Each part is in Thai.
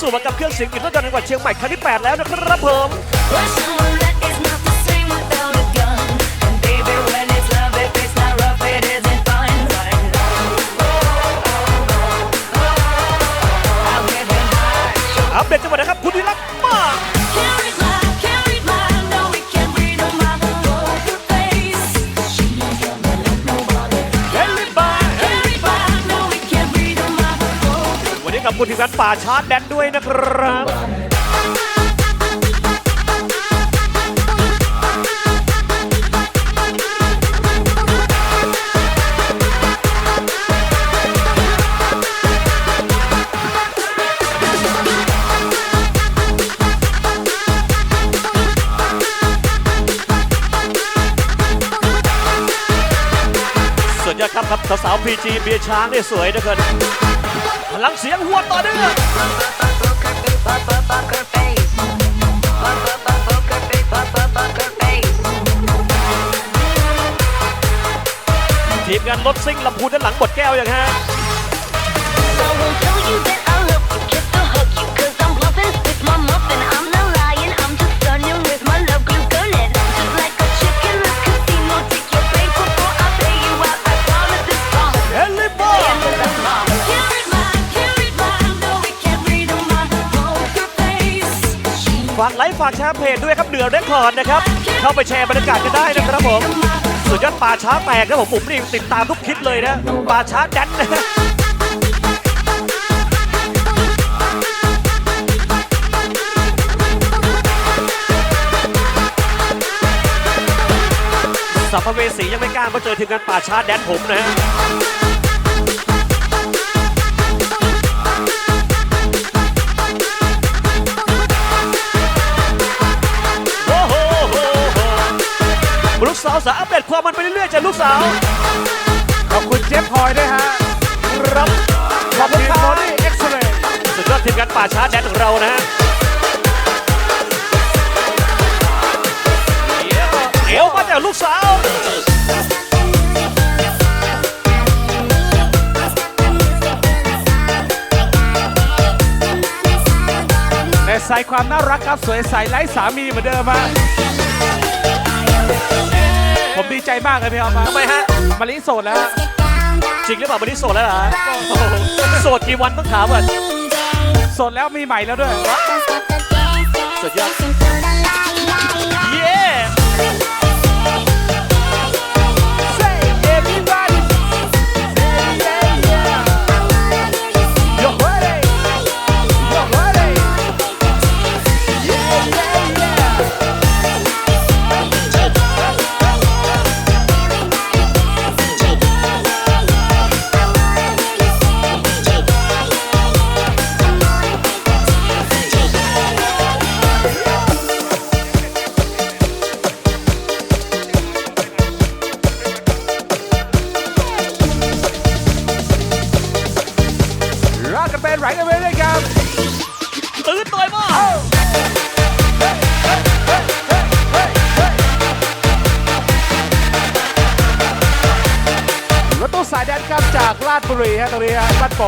สู่มากับเครื่องเสียงกินรถยนต์จังหวัดเชียงใหม่ครั้งที่ 8 แล้วนะครับผม กับคุณทีมงานป่าชาร์จแดนด้วยนะครับสุดยอดครับครับสาวๆพีจีเบียช้างเนี่ยสวยนะเกิน ลังเสียงหัวต่อเนื่องทีมงานรถซิ่งลำพูนด้านหลังบดแก้วอย่างฮะ ฝากแชร์เพจด้วยครับเหนือเรคคอร์ดนะครับ เข้าไปแชร์บรรยากาศกันได้นะครับผม สุดยอดป่าช้าแตกครับผมผมนี่ติดตามทุกคลิปเลยนะป่าช้าแดนนะสัมภเวสียังไม่กล้ามาเจอทีมงานป่าช้าแดนผมนะฮะาวสาวอัปเดตความมันไปเรื่อยๆจ้ะลูกสาว ขอบคุณเจฟพลอยด้วยฮะรับขอบคุณบอดี้เอ็กซ์เรย์สุดยอดทีมงานป่าช้าแดนของเรานะฮะเดี๋ยวมาจากลูกสาว แต่ใส่ความน่ารักครับสวยใสไร้สามีเหมือนเดิมฮะ ผมดีใจมากเลยพี่อ๊อฟทำไมฮะมาลิโสดแล้วฮะจริงหรือเปล่าวันนี้โสดแล้วเหรอฮะโอ้โหโสดกี่วันต้องถามก่อนโสดแล้วมีใหม่แล้วด้วย สุดยอด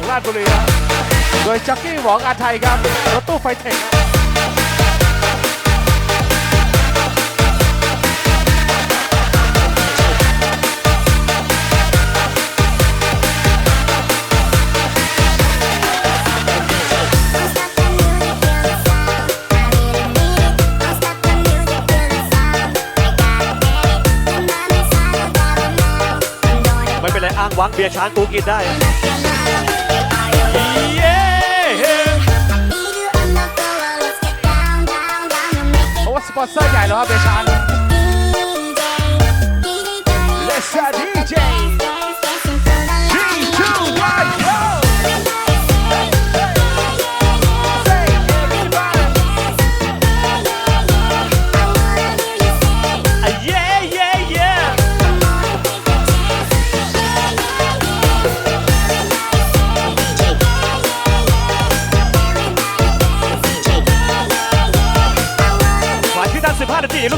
ฮะบ้านโป่งลาดบุรีโดยจ็อกกี้หวองอาไทยครับรถตู้ไฟเทคไม่เป็นไรอ้างวังเบียร์ช้างกูกินได้ เย้เพราะว่าสปอนเซอร์ใหญ่แล้วครับเบชาน Let's go DJ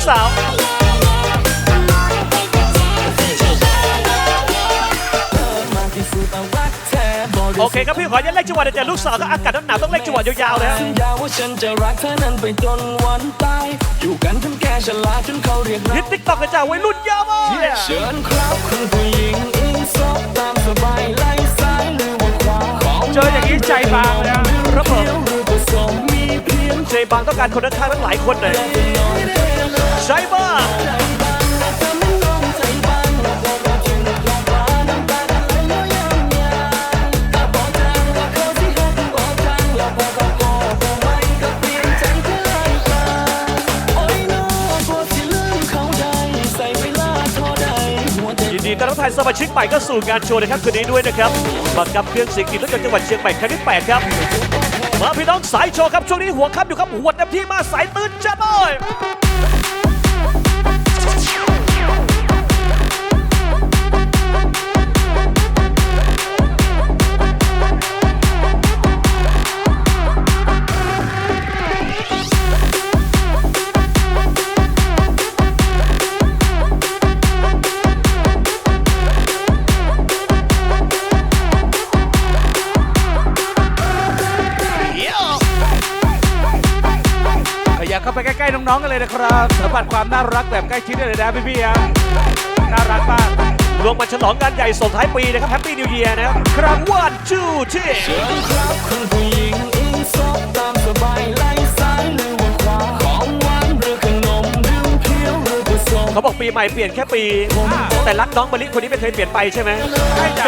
สาวมากที่สุดเอารักแท้บริโอเคครับพี่ขออนุญาตเล่นจังหวะเดี๋ยวเจอลูกสาวก็อากาศหนาวๆต้องเล่นจังหวะยาวๆเลยฮะสัญญาว่าฉันจะรักเธอนั้นไปจนวันตายอยู่กันจนแก่ชราจนเขาเรียกฮิเราตติ๊กต็อกกระจายวัยรุ่นเยอะมากเชิญครับคุณผู้หญิงอินซอกตามสบายไล่ซ้ายหรือว่าขวาของเจออย่างนี้ใจบางเลยนะครับผมเดี เจบางต้องการคนข้างๆทั้งหลายคนเลยใช่บ้าใจบางและเธอไม่ลงใจบางและพอเราจึงพลาดพลาดน้ำตากันไหลย้อยยางยางแต่บอกทางว่าเขาที่หักบอกทางแล้วพอเขาก็คงไม่ก็เปลี่ยนใจเธอลาโอ้ยน้อกลัวสิลืมาได้ใส่เวลาเท่าใดหัวใจยินดีต้อนรับทายสมาชิกใหม่ก็สู่งานโชว์นะครับคืนนี้ด้วยนะครับบัตรกับเครื่องเสียงกินรถยนต์จังหวัดเชียงใหม่ครั้งที่8ครับ มาพี่น้องสายโชว์ครับช่วงนี้หัวค่ำอยู่ครับหัวเต็มที่มาสายตื่นจ้าบอย น้องๆกันเลยนะครับสัมผัสความน่ารักแบบใกล้ชิดได้เลยนะพี่ๆฮะน่ารักมากรวมมาฉลองงานใหญ่ส่งท้ายปีนะครับแฮปปี้นิวเยียร์นะครับครั้งวันจูที่เชิญครับคุณผู้หญิงอินซอกตามสบายไล่ซ้ายหรือว่าขวาของหวานหรือขนมดื่มเพียวหรือผสมเขาบอกปีใหม่เปลี่ยนแค่ปี แต่รักน้องมะลิคนนี้ไม่เคยเปลี่ยนไปใช่ไหมใช่จ้ะ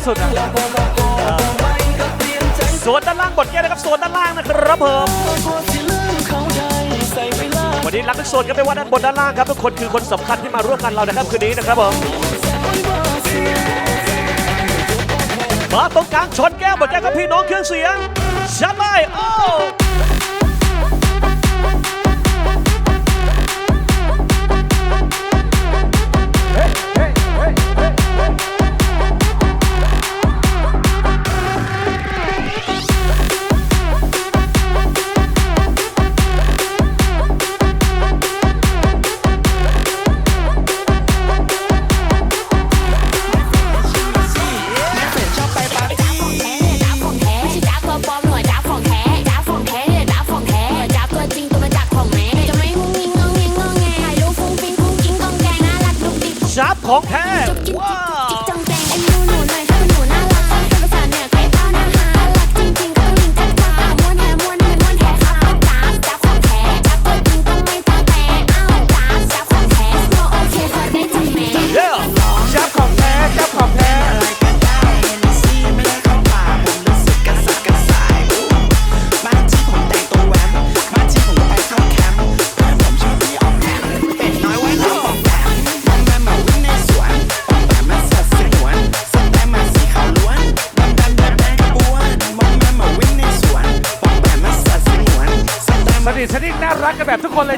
ที่สุดอะแล้วนใจส่วนด้านล่างบทแก้นะครับส่วนด้านล่างนะครับผมกลัวสิลืมเขาได้ใส่เวลาวันนี้รักทุกส่วนกันไปว่าด้านบนด้านล่างครับทุกคนคือคนสำคัญที่มาร่วมกันเรานะครับคืนนี้นะครับผมมาตรงกลางชนแก้วบทแก้วกับพี่น้องเครื่องเสียงชัดเลยโอ้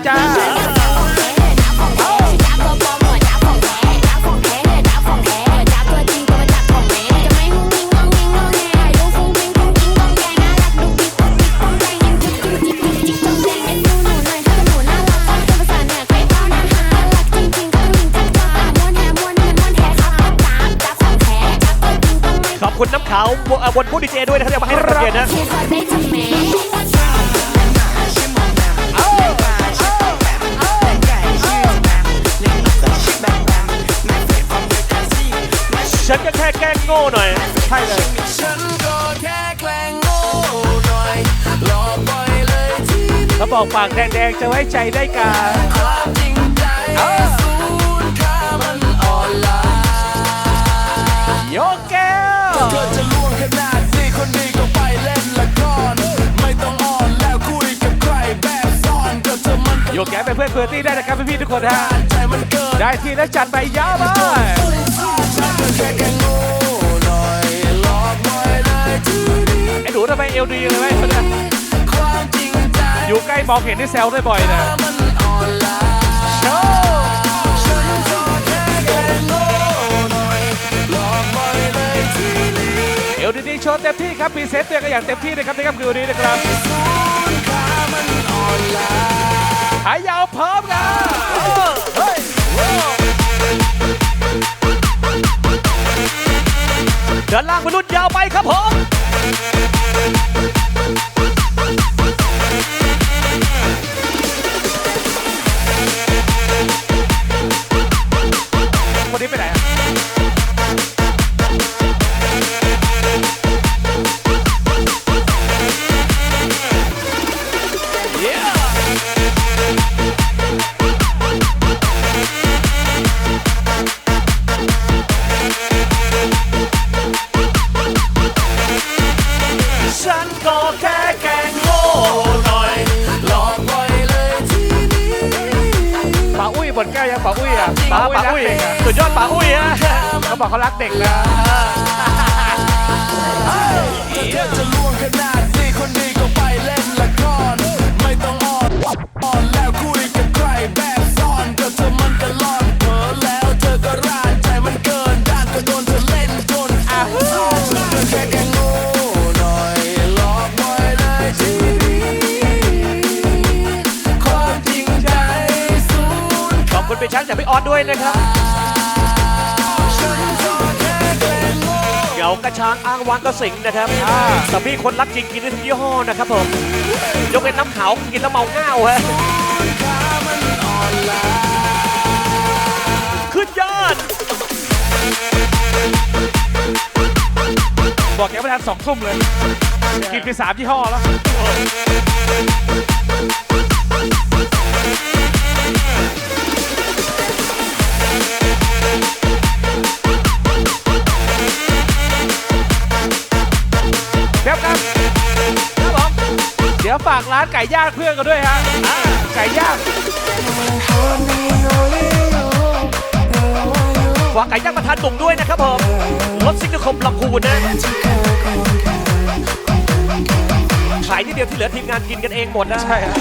จริงต้องไม่ขอบคุณน้ำขาวบนผู้ดีเจด้วยนะครับเดี๋ยวมาให้นักเรียนนะเล้งโง่หน่อย ใช่เลยฉันก็แค่แกล้งโง่หน่อยหลอกบ่อยเลยที่เขาบอกปากแดงๆจะไว้ใจได้กาความจริงใจสูญค่ามันอ่อนล้าโยกแก้วเธอจะล่วงขนาดนี้คนนี้ก็ไปเล่นละครไม่ต้องอ่อนแล้วคุยกับใครแบบซ่อนก็เธอมันก็โยกแก้วเป็นเพื่อนเพื่อนตี้ได้นะครับพี่ๆทุกคนฮะใจมันเกินได้ทีแล้วจัดไปยาวเล นูทำไมเอลดีเลยไหมเนี่ยอยู่ใกล้มองเห็นที่แซวได้บ่อยนะเอลดีดีโชว์เต็มที่ครับพรีเซนตเตอร์ก็อย่างเต็มที่นะครับในค่ำคืนวันนี้นะครับหายยาวพร้อมกันเดินล่างมนรุ่นยาวไปครับผม Thank you. ช้างอ้างวางกระสิงนะครับแต่พี่คนรักจริงกินได้ทุกยี่ห้อนะครับผมยกเป็นน้ำขาวกินแล้วเมาง่าวฮะขึ้นยอด บอกแกไม่ทันสองทุ่มเลย กินไปสามยี่ห้อแล้ว ดี๋ยวฝากร้านไก่ย่างเพื่อนกันด้วยฮะอ่าไก่ย่างฝากไก่ย่างประทานบุ๋มด้วยนะครับผมรถซิกนิคมลำพูนนะขายที่เดียวที่เหลือทีมงานกินกันเองหมดนะใช่ฮะ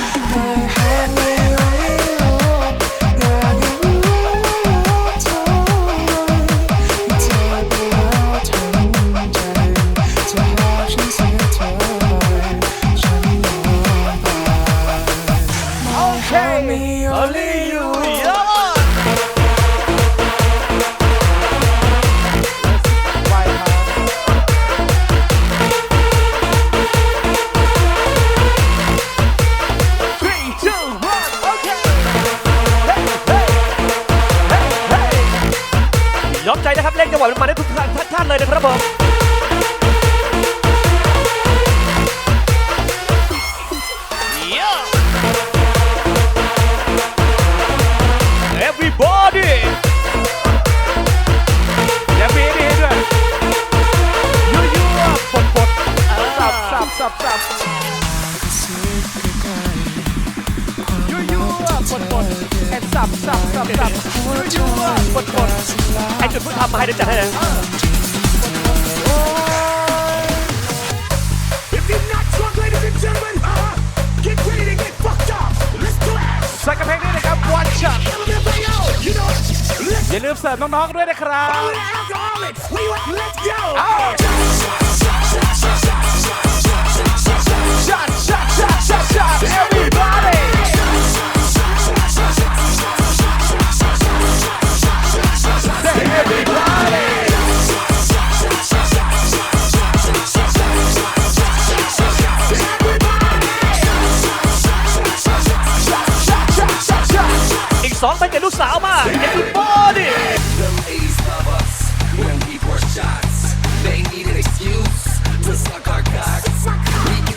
let's อย่าลืมเสิร์ฟน้องๆด้วยนะครับ all the alcoholics. We want, let's go.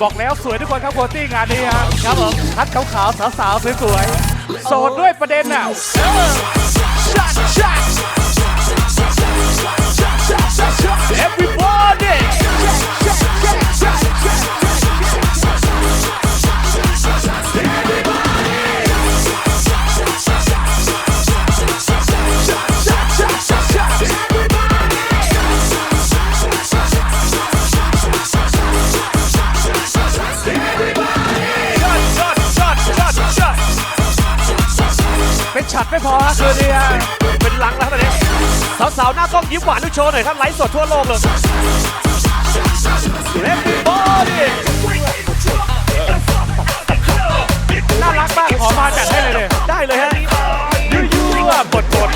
บอกแล้วสวยทุกคนครับโคตี้งานนี้ครับครับผมทัดขาวๆสาวๆสวยๆโสดด้วยประเด็นน่ะชัดชัด Everybody องยิ้มหวานลูกโชว์หน่อยครับไลฟ์สดทั่วโลกเลย Everybody น่ารักมากขอมาจัดให้เลยเลยได้เลยฮะยืดยืดบดบด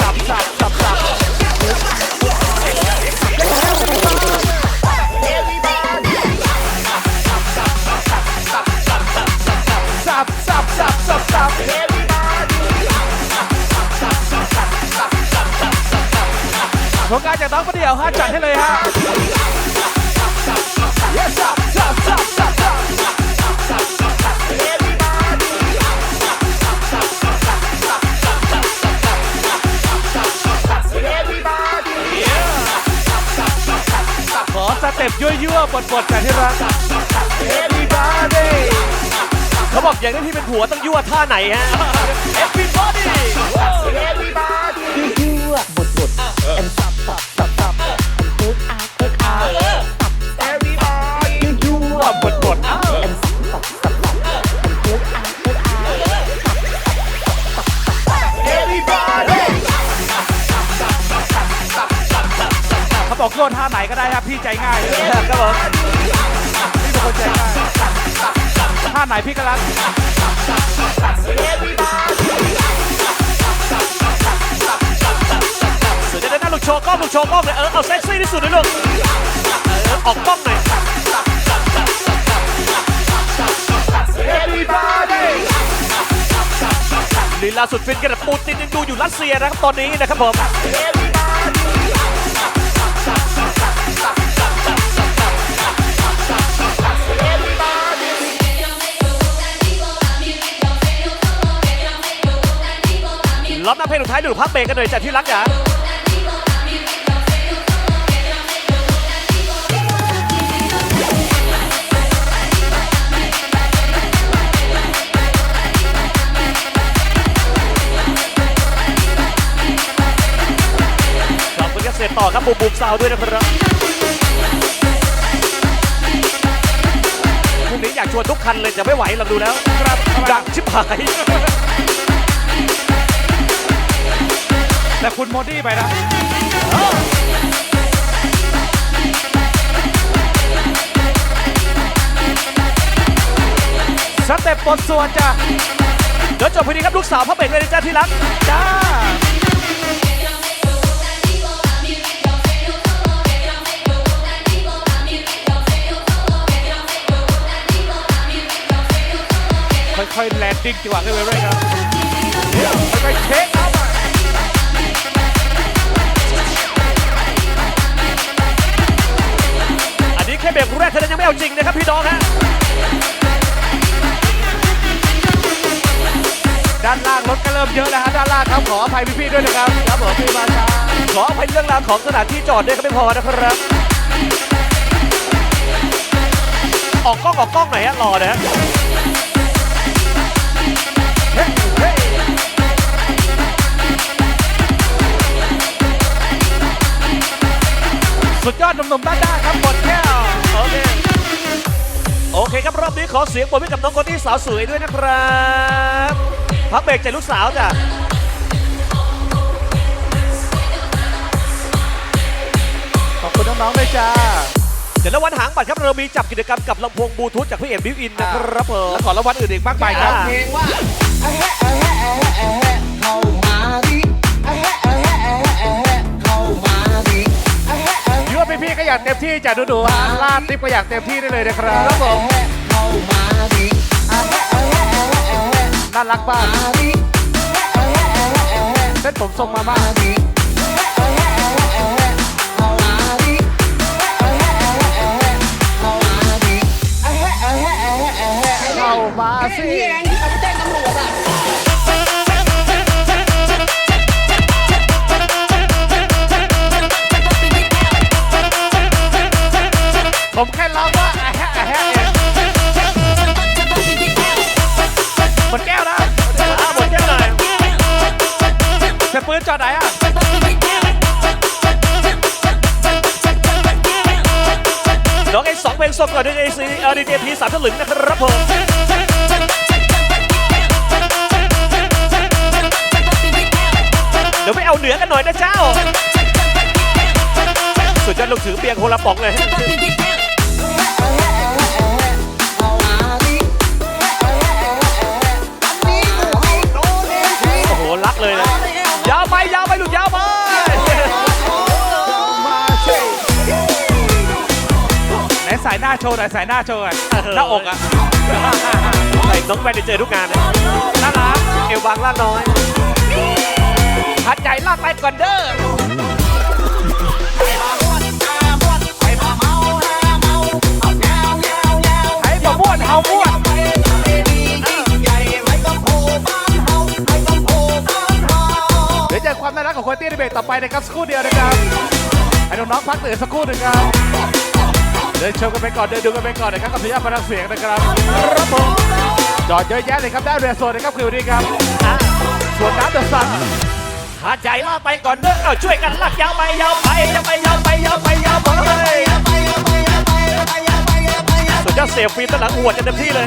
สับสับสับสับสับสับสับสับสับ ผลงานจากน้องประเดี่ยวฮะจัดให้เลยฮะ Yes, up, up, up, up, up. Yeah. ขอสเต็ปยั่วๆบดๆกันที่รัก Everybody เขาบอกอย่างนี้ที่เป็นผัวต้องยั่วท่าไหนฮะ Everybody กโยนท่าไหนก็ได้ครับพี่ใจง่ายครับผมพี่เป็นคนใจง่ายท่าไหนพี่ก็รักเสือจะได้หน้าลูกโชว์กล้องลูกโชว์กล้องเลยเออเอาเซ็กซี่ที่สุดเลยลูกเออออกกล้องหน่อย Everybody ลีลาสุดฟินกันแบบปูตินยังดูอยู่รัสเซียนะครับตอนนี้นะครับผม รอบหน้าเพลงสุดท้ายดูพักเบรกกันหน่อยจากที่รักจ๋าขอบคุณครับเสร็จต่อครับบูมบูมซาวด้วยนะครับพรุ่งนี้อยากชวนทุกคันเลยจะไม่ไหวเราดูแล้ว ครับดังชิบหาย แต่คุณโมดี้ไปนะสเต็ปบทส่วนจ้ะเดี๋ยวจบพอดีครับลูกสาวพ่อเบรกเลยจ้าที่รักจ้าค่อยๆแลนดิ้งจังหวะขึ้นไปเรื่อยครับค่อยๆเช็ค แค่เบรกแรกเท่านั้นยังไม่เอาจริงนะครับพี่น้องฮะด้านล่างรถก็เริ่มเยอะแล้วฮะด้านล่างครับขออภัยพี่ๆด้วยนะครับครับผมพี่มาช้าขออภัยเรื่องราวของสถานที่จอดด้วยก็ไม่พอนะครับ ออกกล้องออกกล้องหน่อยฮะรอนะฮะ สุดยอดหนุ่มๆด้านหน้าครับหมดแก้วโอเคโอเคครับรอบนี้ขอเสียงปรบมือให้กับน้องคนที่สาวสวยด้วยนะครับพักเบรกใจลูกสาวจ้ะขอบคุณน้องๆด้วยจ้าเดี๋ยวแล้ววันหางบัตรครับเรามีจับกิจกรรมกับลำโพงบลูทูธจากพี่เอ็มบิวอินนะครับผมแล้วขอรางวัลอื่นอีกมากมายครับอ่าเพลงว่าอะแฮะอะแฮะอะแฮะอะแฮะเข้า พี่ก็อยากเต็มที่จะดูดูฮะลาดทิปก็อยากเต็มที่ได้เลยนะครับอะแฮะเข้ามน่ารักบ้างมาดิอะแฮะอะแฮะอะแฮะเส้นผมทรงมาบ้างเข้ามาดิ ผมแค่ร้องว่าอะแฮะอะแฮะเองหมดแก้วนะอ่าหมดแก้วหน่อยเสปืนจอดไหนอะน้องไอ้สองเพลงสดก่อนดีเจซีเอดีเจพีสามถลึงนะครับผมเดี๋ยวไปเอาเหนือกันหน่อยนะเจ้า สุดยอดลูกถือเบียร์คละป๋องเลย สายหน้าโชว์ไหนอยสายหน้าโชว์หน่อยหน้าอกอะใส่น้องแวนจะเจอทุกงานเลยน่ารักเอววางล่างน้อยหัดใหญ่ลากไปก่อนเด้อไอ้บ่ม่วนเฮาม่วนเดี๋ยวเจอความน่ารักของคนตี้ในเบรกต่อไปนะครับสักครู่เดียวนะครับ ให้น้องๆพักเหนื่อยสักครู่หนึ่งครับ เดินชมกันไปก่อนเดินดูกันไปก่อนนะครับกับพยาพนักเสียงนะครับครับผมจอดเยอะแยะเลยครับได้เรือโซนนะครับคือวันนี้ครับส่วนน้ำเดือดสั่นหาใจลากไปก่อนเด้อเอาช่วยกันลากยาวไปยาวไปยาวไปยาวไปยาวไปยาวไปสุดยอดเสียฟีตหลังหัวกันเต็มที่เลย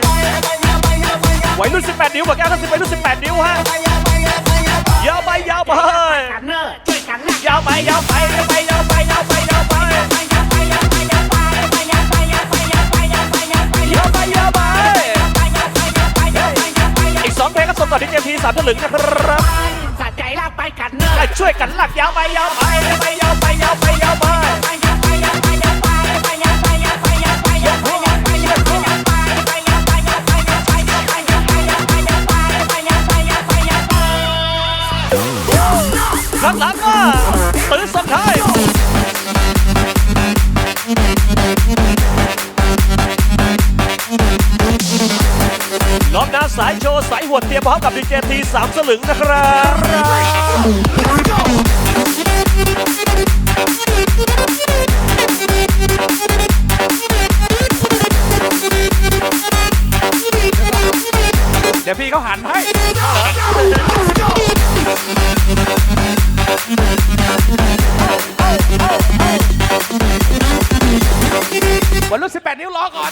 ไหว้รุ่น 18 นิ้วเหมือกันถ้าสิบไว้รุ่น 18 นิ้วฮะยาวไปยาวไปช่วยกันลากยาวไปยาวไปยาวไปยาวไปยาวไป ยอะไปเยอะไปอีกสองเพลงก็ส่งต่อที่เจมทีสามถลึงนะครับสะใจลากไปกันเนอะช่วยกันลากยาวไปยาวไปยาวไปยาวไปยาวไปยาวไปหลังอะตื่นสดท้าย สายโชว์สายหัวเตรียมพร้อมกับดีเจทีสามสลึงนะครับเดี๋ยวพี่เขาหันให้ วันรุ่น18 นิ้วรอก่อน